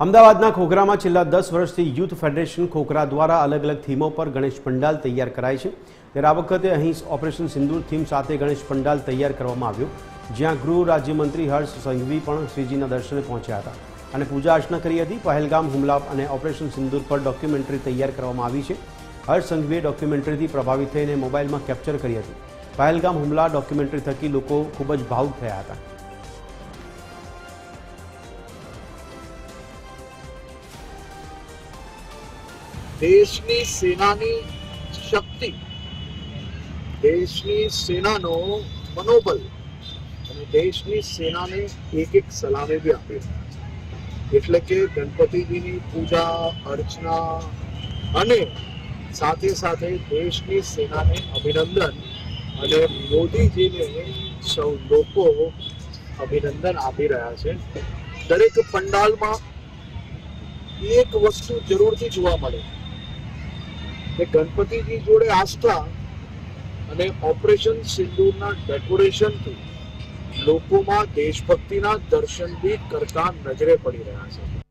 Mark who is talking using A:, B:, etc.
A: અમદાવાદના ખોખરામાં છેલ્લા દસ વર્ષથી યુથ ફેડરેશન ખોખરા દ્વારા અલગ અલગ થીમો પર ગણેશ પંડાલ તૈયાર કરાય છે. ત્યારે આ વખતે અહીં ઓપરેશન સિંદૂર થીમ સાથે ગણેશ પંડાલ તૈયાર કરવામાં આવ્યો. જ્યાં ગૃહ રાજ્યમંત્રી હર્ષ સંઘવી પણ શ્રીજીના દર્શને પહોંચ્યા હતા. અને પૂજા અર્ચના કરી હતી. પહેલગામ હુમલા અને ઓપરેશન સિંદૂર પર ડોક્યુમેન્ટરી તૈયાર કરવામાં આવી છે. હર્ષ સંઘવીએ ડોક્યુમેન્ટરીથી પ્રભાવિત થઈને મોબાઈલમાં કેપ્ચર કરી હતી. પહેલગામ હુમલા ડોક્યુમેન્ટરી થકી લોકો ખૂબ જ ભાવુક થયા હતા.
B: દેશની સેનાની શક્તિ, દેશની સેનાનો મનોબલ અને દેશની સેનાને એક એક સલામી બી આપી. એટલે કે ગણપતિજીની પૂજા, અર્ચના અને સાથે સાથે દેશની સેનાને અભિનંદન અને મોદીજીને સૌ લોકો અભિનંદન આપી રહ્યા છે. દરેક પંડાલમાં એક વસ્તુ જરૂરથી જોવા મળે. કે ગણપતિજી જોડે આસ્થા અને ઓપરેશન સિંદૂરના ડેકોરેશનથી લોકોમાં દેશભક્તિના દર્શન બી કરતા નજરે પડી રહ્યા છે.